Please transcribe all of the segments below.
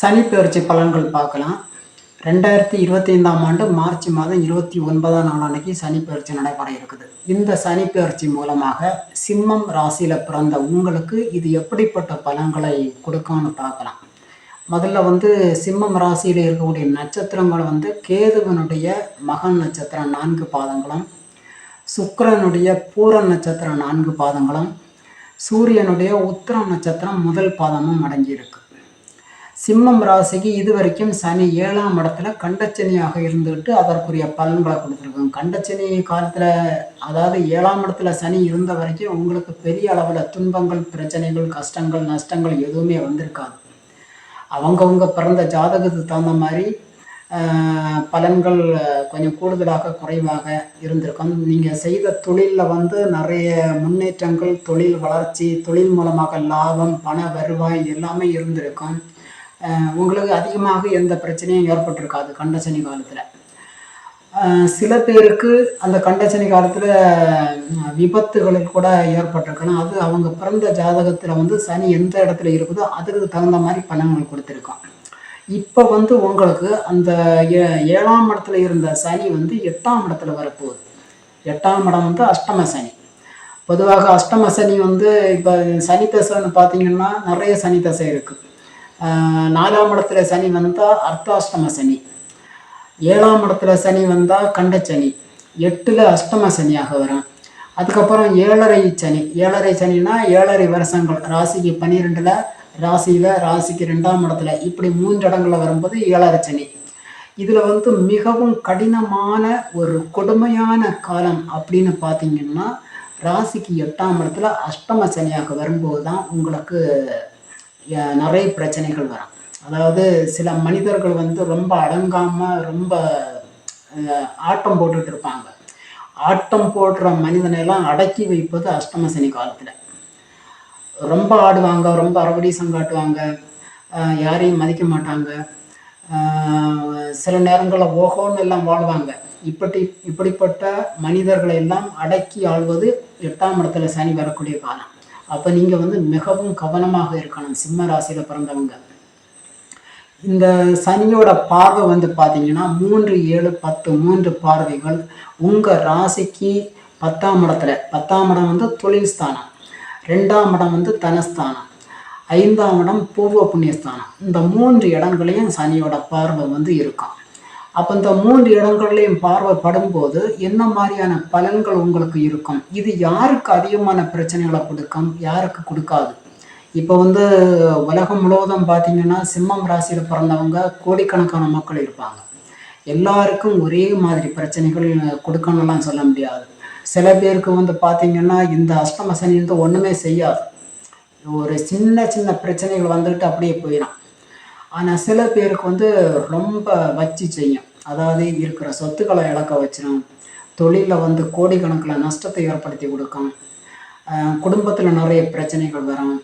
சனி பெயர்ச்சி பலன்கள் பார்க்கலாம். ரெண்டாயிரத்தி இருபத்தி ஐந்தாம் ஆண்டு மார்ச் மாதம் இருபத்தி ஒன்பதாம் நாள் அன்னைக்கு சனி பெயர்ச்சி நடைபெற இருக்குது. இந்த சனிப்பெயர்ச்சி மூலமாக சிம்மம் ராசியில் பிறந்த உங்களுக்கு இது எப்படிப்பட்ட பலன்களை கொடுக்கும்னு பார்க்கலாம். முதல்ல வந்து சிம்மம் ராசியில் இருக்கக்கூடிய நட்சத்திரங்கள் வந்து கேதுவனுடைய மகன் நட்சத்திரம் நான்கு பாதங்களும் சுக்கரனுடைய பூர நட்சத்திரம் நான்கு பாதங்களும் சூரியனுடைய உத்திரம் நட்சத்திரம் முதல் பாதமும் அடங்கியிருக்கு. சிம்மம் ராசிக்கு இது வரைக்கும் சனி ஏழாம் இடத்துல கண்டச்சனியாக இருந்துக்கிட்டு அதற்குரிய பலன்களை கொடுத்துருக்கோம் கண்டச்சனி காலத்தில் அதாவது ஏழாம் இடத்துல சனி இருந்த வரைக்கும் உங்களுக்கு பெரிய அளவில் துன்பங்கள் பிரச்சனைகள் கஷ்டங்கள் நஷ்டங்கள் எதுவுமே வந்திருக்காது. அவங்கவுங்க பிறந்த ஜாதகத்துக்கு தகுந்த மாதிரி பலன்கள் கொஞ்சம் கூடுதலாக குறைவாக இருந்திருக்கும். நீங்கள் செய்த தொழிலில் வந்து நிறைய முன்னேற்றங்கள் தொழில் வளர்ச்சி தொழில் மூலமாக லாபம் பண வருவாய் எல்லாமே இருந்திருக்கும். உங்களுக்கு அதிகமாக எந்த பிரச்சனையும் ஏற்பட்டிருக்காது கண்டசனி காலத்தில். சில பேருக்கு அந்த கண்டசனி காலத்தில் விபத்துகளில் கூட ஏற்பட்டிருக்கணும் அது அவங்க பிறந்த ஜாதகத்தில் வந்து சனி எந்த இடத்துல இருக்குதோ அதுக்கு தகுந்த மாதிரி பலன்கள் கொடுத்துருக்கோம் இப்போ வந்து உங்களுக்கு அந்த ஏ- ஏழாம் இடத்துல இருந்த சனி வந்து எட்டாம் இடத்துல வரப்போகுது. எட்டாம் இடம் வந்து அஷ்டம சனி. பொதுவாக அஷ்டம சனி வந்து இப்போ சனி தசைன்னு பார்த்தீங்கன்னா நிறைய சனி தசை இருக்குது நாலாம் இடத்துல சனி வந்தால் அர்த்தாஷ்டம சனி. ஏழாம் இடத்துல சனி வந்தால் கண்டச்சனி எட்டில் அஷ்டம சனியாக வரும் அதுக்கப்புறம் ஏழரை சனி. ஏழரை சனினா ஏழரை வருஷங்கள். ராசிக்கு பன்னிரெண்டில் ராசியில் ராசிக்கு ரெண்டாம் இடத்துல. இப்படி மூன்று இடங்களில் வரும்போது ஏழரை சனி. இதில் வந்து மிகவும் கடினமான ஒரு கொடுமையான காலம் அப்படின்னு பார்த்தீங்கன்னா ராசிக்கு எட்டாம் இடத்துல அஷ்டம சனியாக வரும்போது தான் உங்களுக்கு நிறைய பிரச்சனைகள் வரும். அதாவது சில மனிதர்கள் வந்து ரொம்ப அடங்காமல் ரொம்ப ஆட்டம் போட்டுட்டு இருப்பாங்க. ஆட்டம் போடுற மனிதனையெல்லாம் அடக்கி வைப்பது அஷ்டமசனி காலத்தில். ரொம்ப ஆடுவாங்க ரொம்ப அரவடீசம் காட்டுவாங்க யாரையும் மதிக்க மாட்டாங்க. சில நேரங்களில் ஓகோன்னு எல்லாம் வாழ்வாங்க. இப்படி இப்படிப்பட்ட மனிதர்களை எல்லாம் அடக்கி ஆள்வது எட்டாம் இடத்துல சனி வரக்கூடிய காலம். அப்போ நீங்கள் வந்து மிகவும் கவனமாக இருக்கணும். சிம்ம ராசியில் பிறந்தவங்க. இந்த சனியோட பார்வை வந்து பார்த்தீங்கன்னா மூன்று ஏழு பத்து மூன்று பார்வைகள் உங்கள் ராசிக்கு பத்தாம் இடத்துல. பத்தாம் இடம் வந்து தொழில் ஸ்தானம். ரெண்டாம் இடம் வந்து தனஸ்தானம். ஐந்தாம் இடம் பூர்வ புண்ணியஸ்தானம். இந்த மூன்று இடங்களையும் சனியோட பார்வை வந்து இருக்கும். அப்போ இந்த மூன்று இடங்கள்லையும் பார்வைப்படும் போது என்ன மாதிரியான பலன்கள் உங்களுக்கு இருக்கும்? இது யாருக்கு அதிகமான பிரச்சனைகளை கொடுக்கும்? யாருக்கு கொடுக்காது? இப்போ வந்து உலகம் முழுவதும் பார்த்தீங்கன்னா சிம்மம் ராசியில் பிறந்தவங்க கோடிக்கணக்கான மக்கள் இருப்பாங்க. எல்லாருக்கும் ஒரே மாதிரி பிரச்சனைகள் கொடுக்கணும்லாம் சொல்ல முடியாது. சில பேருக்கு வந்து பார்த்தீங்கன்னா இந்த அஷ்டம சனி வந்து ஒன்றுமே செய்யாது. ஒரு சின்ன சின்ன பிரச்சனைகள் வந்துட்டு அப்படியே போயிடும் ஆனால் சில பேருக்கு வந்து ரொம்ப வச்சு செய்யும். அதாவது இருக்கிற சொத்துக்களை இழக்க வச்சிடும் தொழிலில் வந்து கோடிக்கணக்கில் நஷ்டத்தை ஏற்படுத்தி கொடுக்கும். குடும்பத்தில் நிறைய பிரச்சனைகள் வரும்.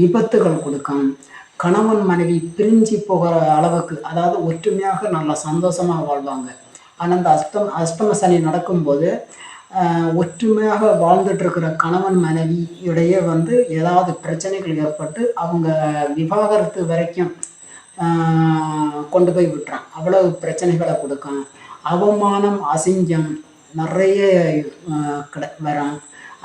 விபத்துகள் கொடுக்கும். கணவன் மனைவி பிரிஞ்சு போகிற அளவுக்கு அதாவது ஒற்றுமையாக நல்லா சந்தோஷமாக வாழ்வாங்க. ஆனால் அந்த அஷ்டம் அஷ்டம சனி நடக்கும்போது ஒற்றுமையாக வாழ்ந்துட்டுருக்கிற கணவன் மனைவி இடையே வந்து ஏதாவது பிரச்சனைகள் ஏற்பட்டு அவங்க விவாகரத்து வரைக்கும் கொண்டு போய் விட்டுறான். அவ்வளவு பிரச்சனைகளை கொடுக்கும் அவமானம் அசிங்கம் நிறைய கிட வரும்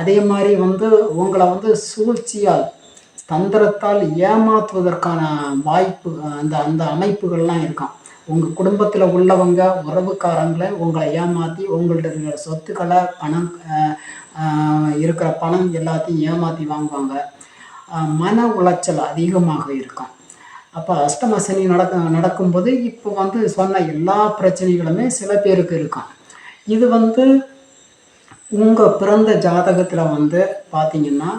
அதே மாதிரி வந்து உங்களை வந்து சூழ்ச்சியால் தந்திரத்தால் ஏமாற்றுவதற்கான வாய்ப்பு அந்த அந்த அமைப்புகள்லாம் இருக்கும் உங்கள் குடும்பத்தில் உள்ளவங்க உறவுக்காரங்களை உங்களை ஏமாற்றி உங்கள்ட்ட இருக்கிற சொத்துக்களை பணம் இருக்கிற பணம் எல்லாத்தையும் ஏமாற்றி வாங்குவாங்க. மன உளைச்சல் அதிகமாக இருக்கும் அப்போ அஷ்டம சனி நடக்க நடக்கும்போது இப்போ வந்து சொன்ன எல்லா பிரச்சனைகளுமே சில பேருக்கு இருக்கும். இது வந்து உங்கள் பிறந்த ஜாதகத்தில் வந்து பார்த்தீங்கன்னா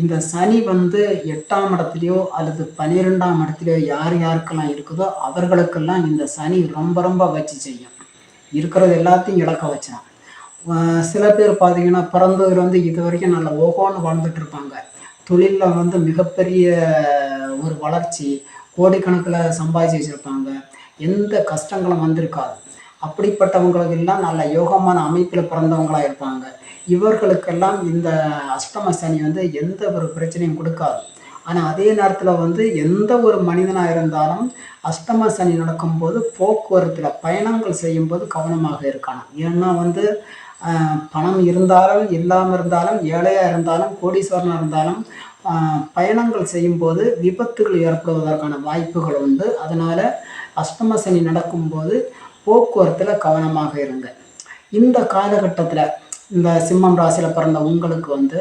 இந்த சனி வந்து எட்டாம் இடத்துலையோ அல்லது பன்னிரெண்டாம் இடத்துலையோ யார் யாருக்கெல்லாம் இருக்குதோ அவர்களுக்கெல்லாம் இந்த சனி ரொம்ப ரொம்ப வச்சு செய்யும். இருக்கிறது எல்லாத்தையும் இழக்க வச்சிடும் சில பேர் பார்த்தீங்கன்னா பிறந்தவர் வந்து இது வரைக்கும் நல்ல ஓகோன்னு வாழ்ந்துட்டு இருப்பாங்க. தொழிலில் வந்து மிகப்பெரிய ஒரு வளர்ச்சி கோடிக்கணக்கில் சம்பாதிச்சு வச்சுருப்பாங்க. எந்த கஷ்டங்களும் வந்திருக்காது. அப்படிப்பட்டவங்களுக்கெல்லாம் நல்ல யோகமான அமைப்பில் பிறந்தவங்களாக இருப்பாங்க. இவர்களுக்கெல்லாம் இந்த அஷ்டம சனி வந்து எந்த ஒரு பிரச்சனையும் கொடுக்காது. ஆனால் அதே நேரத்தில் வந்து எந்த ஒரு மனிதனாக இருந்தாலும் அஷ்டம சனி நடக்கும்போது போக்குவரத்தில் பயணங்கள் செய்யும்போது கவனமாக இருக்கணும். ஏன்னா வந்து பணம் இருந்தாலும் இல்லாமல் இருந்தாலும் ஏழையாக இருந்தாலும் கோடீஸ்வரனாக இருந்தாலும் பயணங்கள் செய்யும்போது விபத்துகள் ஏற்படுவதற்கான வாய்ப்புகள் உண்டு. அதனால் அஷ்டம சனி நடக்கும்போது போக்குவரத்தில் கவனமாக இருங்க. இந்த காலகட்டத்தில் இந்த சிம்மம் ராசியில் பிறந்த உங்களுக்கு வந்து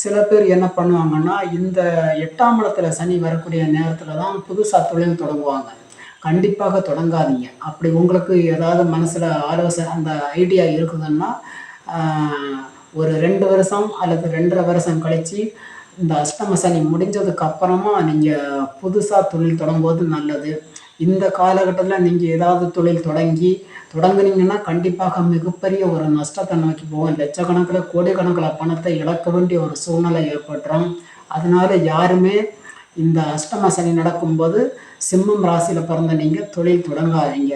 சில பேர் என்ன பண்ணுவாங்கன்னா இந்த எட்டாம் இடத்துல சனி வரக்கூடிய நேரத்தில் தான் புதுசாக தொழில் தொடங்குவாங்க. கண்டிப்பாக தொடங்காதீங்க. அப்படி உங்களுக்கு ஏதாவது மனசில் ஆலோசனை அந்த ஐடியா இருக்குதுன்னா ஒரு ரெண்டு வருஷம் அல்லது ரெண்டரை வருஷம் கழித்து இந்த அஷ்டம சனி முடிஞ்சதுக்கு அப்புறமா நீங்கள் புதுசாக தொழில் தொடங்குவது நல்லது. இந்த காலகட்டத்தில் நீங்கள் ஏதாவது தொழில் தொடங்கி தொடங்குனீங்கன்னா கண்டிப்பாக மிகப்பெரிய ஒரு நஷ்டத்தை நோக்கி போகும். லட்சக்கணக்கில் கோடிக்கணக்கில் பணத்தை இழக்க வேண்டிய ஒரு சூழ்நிலை ஏற்பட்டுரும். அதனால யாருமே இந்த அஷ்டம சனி நடக்கும்போது சிம்மம் ராசியில் பிறந்த நீங்கள் தொழில் தொடங்காதீங்க.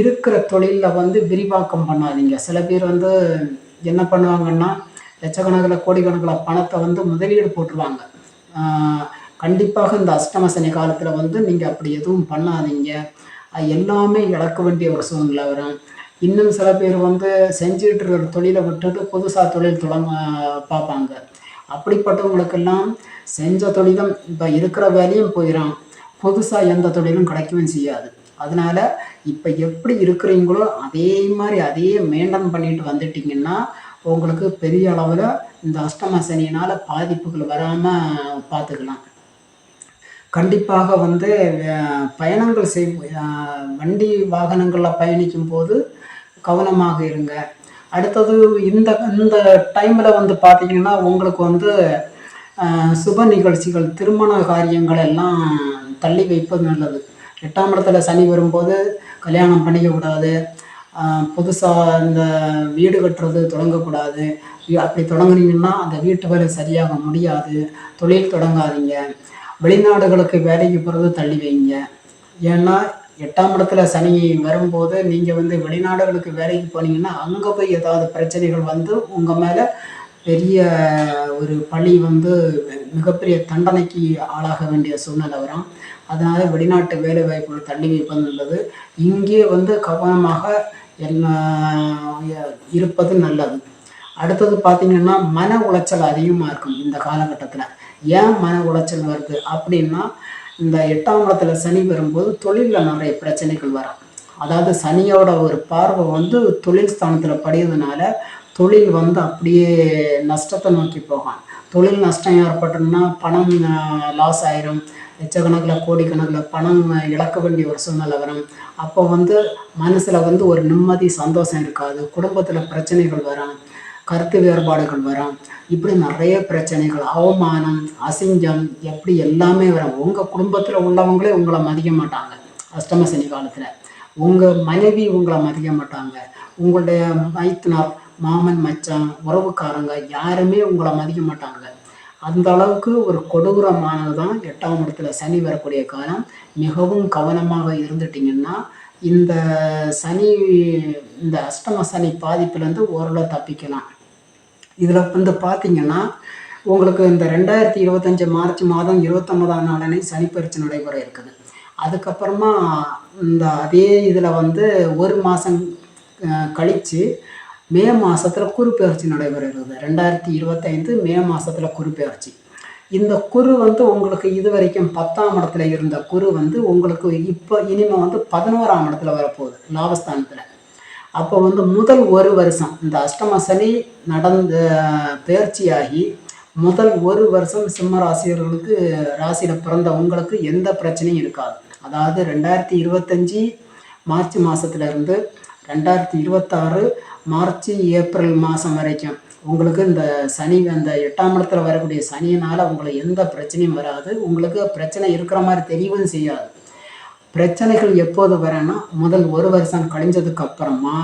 இருக்கிற தொழிலில் வந்து விரிவாக்கம் பண்ணாதீங்க. சில பேர் வந்து என்ன பண்ணுவாங்கன்னா லட்சக்கணக்கில் கோடிக்கணக்கில் பணத்தை வந்து முதலீடு போட்டுருவாங்க. கண்டிப்பாக இந்த அஷ்டமசனி காலத்தில் வந்து நீங்கள் அப்படி எதுவும் பண்ணாதீங்க. எல்லாமே இழக்க வேண்டிய ஒரு சூழ்நிலை வரும். இன்னும் சில பேர் வந்து செஞ்சுட்டு இருக்கிற தொழிலை விட்டுட்டு புதுசாக தொழில் தொடங்க பார்ப்பாங்க. அப்படிப்பட்டவங்களுக்கெல்லாம் செஞ்ச தொழிலும் இப்போ இருக்கிற வேலையும் போயிடும் புதுசாக எந்த தொழிலும் கிடைக்கவும் செய்யாது. அதனால இப்போ எப்படி இருக்கிறீங்களோ அதே மாதிரி அதே மெயின்டைன் பண்ணிட்டு வந்துட்டிங்கன்னா உங்களுக்கு பெரிய அளவில் இந்த அஷ்டம சனியினால் பாதிப்புகள் வராமல் பார்த்துக்கலாம் கண்டிப்பாக வந்து பயணங்கள் செய் வண்டி வாகனங்களில் பயணிக்கும் போது கவனமாக இருங்க. அடுத்தது இந்த இந்த டைமில் வந்து பார்த்தீங்கன்னா உங்களுக்கு வந்து சுப நிகழ்ச்சிகள் திருமண காரியங்கள் எல்லாம் தள்ளி வைப்பது நல்லது. எட்டாம் இடத்துல சனி வரும்போது கல்யாணம் பண்ணிக்கக்கூடாது புதுசாக இந்த வீடு கட்டுறது தொடங்கக்கூடாது. அப்படி தொடங்குனீங்கன்னா அந்த வீட்டு வேலை சரியாக முடியாது. தொழில் தொடங்காதீங்க. வெளிநாடுகளுக்கு வேலைக்கு போகிறது தள்ளி வைங்க. ஏன்னா எட்டாம் இடத்துல சனி வரும்போது நீங்கள் வந்து வெளிநாடுகளுக்கு வேலைக்கு போனீங்கன்னா அங்கே போய் ஏதாவது பிரச்சனைகள் வந்து உங்கள் மேலே பெரிய ஒரு பழி வந்து மிகப்பெரிய தண்டனைக்கு ஆளாக வேண்டிய சூழ்நிலை வரும். அதனால் வெளிநாட்டு வேலை வாய்ப்புகள் தள்ளி வைப்பது நல்லது இங்கே வந்து கவனமாக எல்லா இருப்பது நல்லது. அடுத்தது பார்த்தீங்கன்னா மன உளைச்சல் அதிகமாக இருக்கும் இந்த காலகட்டத்தில். ஏன் மன உளைச்சல் வருது அப்படின்னா இந்த எட்டாம் இடத்துல சனி வரும்போது தொழிலில் நிறைய பிரச்சனைகள் வரும். அதாவது சனியோட ஒரு பார்வை வந்து தொழில் ஸ்தானத்தில் படியதுனால தொழில் வந்து அப்படியே நஷ்டத்தை நோக்கி போகும் தொழில் நஷ்டம் ஏற்பட்டதுன்னா பணம் லாஸ் ஆயிரும். லட்சக்கணக்கில் கோடிக்கணக்கில் பணம் இழக்க வேண்டிய ஒரு சூழ்நிலை வரும். அப்போ வந்து மனசில் வந்து ஒரு நிம்மதி சந்தோஷம் இருக்காது. குடும்பத்தில் பிரச்சனைகள் வரும். கருத்து வேறுபாடுகள் வரும். இப்படி நிறைய பிரச்சனைகள் அவமானம் அசிங்கம் எப்படி எல்லாமே வரும். உங்கள் குடும்பத்தில் உள்ளவங்களே உங்களை மதிக்க மாட்டாங்க. அஷ்டம சனி காலத்தில். உங்கள் மனைவி உங்களை மதிக்க மாட்டாங்க. உங்களுடைய மைத்துனர் மாமன் மச்சான் உறவுக்காரங்க யாருமே உங்களை மதிக்க மாட்டாங்க. அந்த அளவுக்கு ஒரு கொடூரமானது தான் எட்டாம் இடத்துல சனி வரக்கூடிய காலம். மிகவும் கவனமாக இருந்துட்டிங்கன்னா இந்த சனி இந்த அஷ்டம சனி பாதிப்புலேருந்து ஓரளவு தப்பிக்கலாம். இதில் வந்து பார்த்தீங்கன்னா உங்களுக்கு இந்த ரெண்டாயிரத்தி இருபத்தஞ்சி மார்ச் மாதம் இருபத்தொன்பதாம் நாளனை சனிப்பயிற்சி நடைபெற இருக்குது. அதுக்கப்புறமா இந்த அதே இதில் வந்து ஒரு மாதம் கழித்து மே மாதத்தில் குருப்பெயர்ச்சி நடைபெறுகிறது. ரெண்டாயிரத்தி இருபத்தைந்து மே மாதத்தில் குருப்பெயர்ச்சி இந்த குரு வந்து உங்களுக்கு இது வரைக்கும் பத்தாம் இடத்துல இருந்த குரு வந்து உங்களுக்கு இப்போ இனிமே வந்து பதினோராம் இடத்துல வரப்போகுது லாபஸ்தானத்தில். அப்போ வந்து முதல் ஒரு வருஷம் இந்த அஷ்டம சனி நடந்த பயிற்சியாகி முதல் ஒரு வருஷம் சிம்ம ராசியர்களுக்கு ராசியில் பிறந்த உங்களுக்கு எந்த பிரச்சனையும் இருக்காது. அதாவது ரெண்டாயிரத்தி இருபத்தஞ்சி மார்ச் மாதத்துல இருந்து ரெண்டாயிரத்தி இருபத்தாறு மார்ச் ஏப்ரல் மாதம் வரைக்கும். உங்களுக்கு இந்த சனி அந்த எட்டாம் இடத்துல வரக்கூடிய சனியினால் உங்களுக்கு எந்த பிரச்சனையும் வராது. உங்களுக்கு பிரச்சனை இருக்கிற மாதிரி தெரியவும் செய்யாது. பிரச்சனைகள் எப்போது வரேன்னா முதல் ஒரு வருஷம் கழிஞ்சதுக்கு அப்புறமா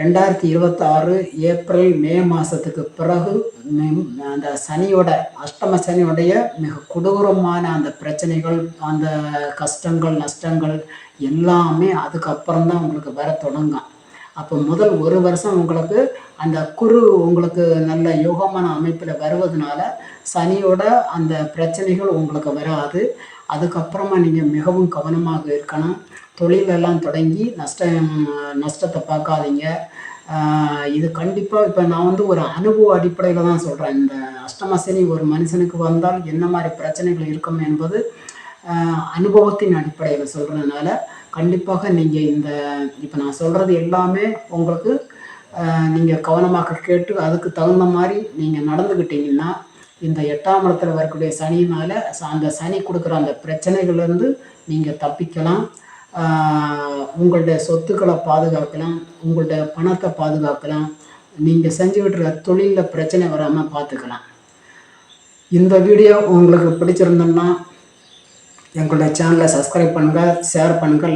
ரெண்டாயிரத்தி இருபத்தாறு ஏப்ரல் மே மாதத்துக்கு பிறகு அந்த சனியோட அஷ்டம சனியோடைய மிக கொடூரமான அந்த பிரச்சனைகள் அந்த கஷ்டங்கள் நஷ்டங்கள் எல்லாமே அதுக்கப்புறம் தான் உங்களுக்கு வர தொடங்கும். அப்போ முதல் ஒரு வருஷம் உங்களுக்கு அந்த குரு உங்களுக்கு நல்ல யோகமான அமைப்பில் வருவதனால சனியோட அந்த பிரச்சனைகள் உங்களுக்கு வராது. அதுக்கப்புறமா நீங்கள் மிகவும் கவனமாக இருக்கணும். தொழிலெல்லாம் தொடங்கி நஷ்டம் நஷ்டத்தை பார்க்காதீங்க. இது கண்டிப்பாக இப்போ நான் வந்து ஒரு அனுபவ அடிப்படையில் தான் சொல்கிறேன் இந்த அஷ்டமசனி ஒரு மனுஷனுக்கு வந்தால் என்ன மாதிரி பிரச்சனைகள் இருக்கும் என்பது அனுபவத்தின் அடிப்படையில் சொல்கிறதுனால கண்டிப்பாக நீங்கள் இந்த இப்போ நான் சொல்கிறது எல்லாமே உங்களுக்கு நீங்கள் கவனமாக கேட்டு அதுக்கு தகுந்த மாதிரி நீங்கள் நடந்துக்கிட்டீங்கன்னா இந்த எட்டாம் இடத்துல வரக்கூடிய சனியினால் அந்த சனி கொடுக்குற அந்த பிரச்சனைகள்லேருந்து நீங்கள் தப்பிக்கலாம். உங்களுடைய சொத்துக்களை பாதுகாக்கலாம் உங்களுடைய பணத்தை பாதுகாக்கலாம் நீங்கள் செஞ்சுக்கிட்டு தொழிலில் பிரச்சனை வராமல் பார்த்துக்கலாம் இந்த வீடியோ உங்களுக்கு பிடிச்சிருந்தோம்னா எங்களுடைய சேனலை சப்ஸ்கிரைப் பண்ணுங்கள் ஷேர் பண்ணுங்கள்